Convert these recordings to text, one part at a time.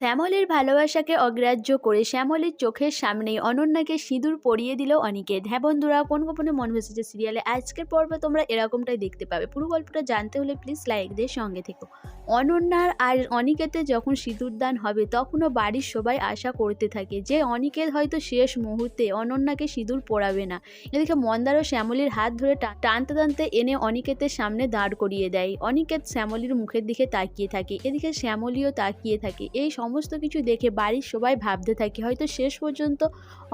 শ্যামলীর ভালোবাসাকে অগ্রাহ্য করে শ্যামলের চোখের সামনেই অনন্যাকে সিঁদুর পরিয়ে দিল অনিকেত হ্যাঁ বন্ধুরা, কোন গোপনে মন ভেসেছে সিরিয়ালে আজকের পর্বে তোমরা এরকমটাই দেখতে পাবে। পুরো গল্পটা জানতে হলে প্লিজ লাইক দিয়ে সঙ্গে থেকো। অনন্যার আর অনিকেতে যখন সিঁদুরদান হবে, তখনও বাড়ির সবাই আশা করতে থাকে যে অনিকেত হয়তো শেষ মুহূর্তে অনন্যাকে সিঁদুর পরাবে না। এদিকে মন্দার ও শ্যামলীর হাত ধরে টানতে টানতে এনে অনিকেতের সামনে দাঁড় করিয়ে দেয়। অনিকেত শ্যামলির মুখের দিকে তাকিয়ে থাকে। এদিকে শ্যামলীও তাকিয়ে থাকে। এই সমস্ত কিছু দেখে বাড়ির সবাই ভাবতে থাকে। হয়তো শেষ পর্যন্ত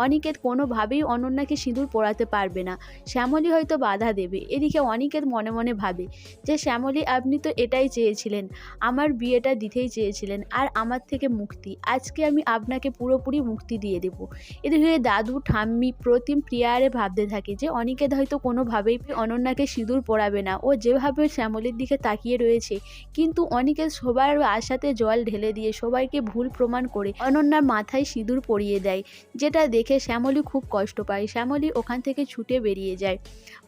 অনিকেত কোনোভাবেই অনন্যাকে সিঁদুর পরাতে পারবে না। শ্যামলী হয়তো বাধা দেবে। এদিকে অনিকেত মনে মনে ভাবে যে, শ্যামলী, আপনি তো এটাই চেয়েছিলেন। আমার বিয়েটা দিতেই চেয়েছিলেন আর আমার থেকে মুক্তি। আজকে আমি আপনাকে পুরোপুরি মুক্তি দিয়ে দেব। এদিকে দাদু, ঠাম্মি, প্রতিম, প্রিয়ারে ভাবতে থাকে যে, অনিকেত হয়তো কোনোভাবেই অনন্যাকে সিঁদুর পরাবে না। ও যেভাবে শ্যামলীর দিকে তাকিয়ে রয়েছে, কিন্তু অনিকেত সবার আশাতে জল ঢেলে দিয়ে সবাইকে ভুল প্রমাণ করে অনন্যার মাথায় সিঁদুর পরিয়ে দেয়, যেটা দেখে শ্যামলী খুব কষ্ট পায়। শ্যামলী ওখান থেকে ছুটে বেরিয়ে যায়।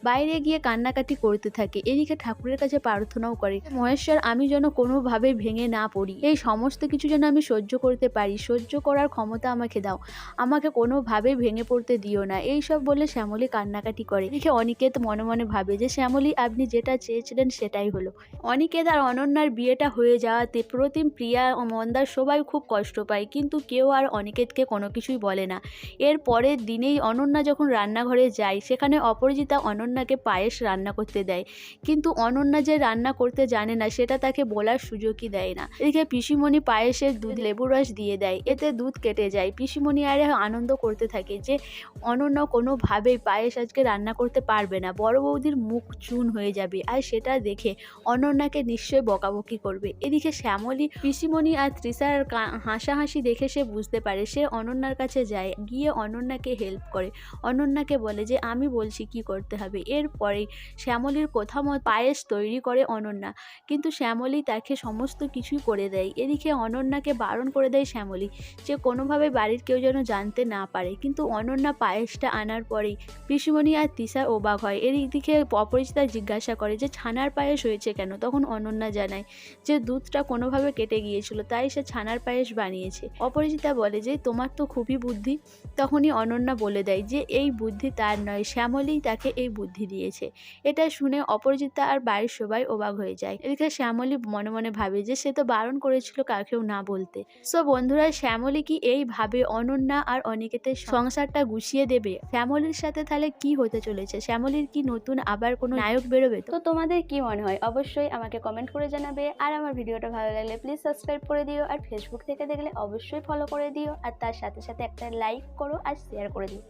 বাইরে গিয়ে কান্নাকাটি করতে থাকে। এদিকে ঠাকুরের কাছে প্রার্থনাও করে, মহেশ্বর, আমি যেন কোনোভাবে ভেঙে না পড়ি। এই সমস্ত কিছু যেন আমি সহ্য করতে পারি। সহ্য করার ক্ষমতা আমাকে দাও। আমাকে কোনোভাবে ভেঙে পড়তে দিও না। এই সব বলে শ্যামলী কান্নাকাটি করে। এদিকে অনিকেত মনে মনে ভাবে যে, শ্যামলী, আপনি যেটা চেয়েছিলেন সেটাই হলো। অনিকেত আর অনন্যার বিয়েটা হয়ে যাওয়াতে প্রতিম প্রিয়া মন্দার সবাই খুব কষ্ট পায়। কিন্তু কেউ আর অনিকেতকে কোনো কিছুই বলে না। এর পরের দিনেই অনন্যা যখন রান্নাঘরে যায়, সেখানে অপরাজিতা অনন্যাকে পায়েস রান্না করতে দেয়। কিন্তু অনন্যা যে রান্না করতে জানে না, সেটা তাকে বলার সুযোগই দেয় না। এদিকে পিসিমণি পায়েসের দুধ লেবু রস দিয়ে দেয়। এতে দুধ কেটে যায়। পিসিমণি আরে আনন্দ করতে থাকে যে, অনন্য কোনোভাবেই পায়েস আজকে রান্না করতে পারবে না। বড় বৌদির মুখ চুন হয়ে যাবে আর সেটা দেখে অনন্যাকে নিশ্চয়ই বকাবকি করবে। এদিকে শ্যামলী, পিসিমণি আর তৃষার হাসাহাসি দেখে সে বুঝতে পারে। সে অনন্যার কাছে যায়, গিয়ে অনন্যাকে হেল্প করে। অনন্যাকে বলে যে, আমি বলছি কি করতে হবে? এরপরে শ্যামলীর কথা মতো পায়েস তৈরি করে অনন্যা। কিন্তু শ্যামলী তাকে সমস্ত কিছুই করে দেয়। এদিকে অনন্যাকে বারণ করে দেয় শ্যামলী যে, কোনোভাবে বাড়ির কেউ যেন জানতে না পারে। কিন্তু অনন্যা পায়েসটা আনার পরেই পিসিমণি আর তিশা অবাক হয়। এর দিকে অপরিচিতা জিজ্ঞাসা করে যে, ছানার পায়েস হয়েছে কেন? তখন অনন্যা জানায় যে, দুধটা কোনোভাবে কেটে গিয়েছিল, তাই সে ছানার পায়েস বানিয়েছে। অপরিচিতা বলে যে, তোমার তো খুবই বুদ্ধি। তখনই অনন্যা বলে দেয় যে, এই বুদ্ধি তার নয়, শ্যামলীই তাকে এই বুদ্ধি দিয়েছে। এটা শুনে অপরিচিতা আর বাড়ির সবাই অবাক হয়ে যায়। এদিকে শ্যামলী মনে মনে ভাবে যে, সে তো বারণ করেছিল কাকেও না বলতে। সো বন্ধুরা, শ্যামলী কি এইভাবে অনন্যা আর অনিকেতের সংসারটা গুছিয়ে দেবে? শ্যামলীর সাথে তাহলে কি হতে চলেছে? শ্যামলীর কি নতুন আবার কোনো নায়ক বেরোবে? তো তোমাদের কি মনে হয়? অবশ্যই আমাকে কমেন্ট করে জানাবে। আর আমার ভিডিওটা ভালো লাগলে প্লিজ সাবস্ক্রাইব করে দিও। আর ফেসবুক থেকে দেখলে অবশ্যই ফলো করে দিও আর তার সাথে সাথে একটা লাইক করো আর শেয়ার করে দিও।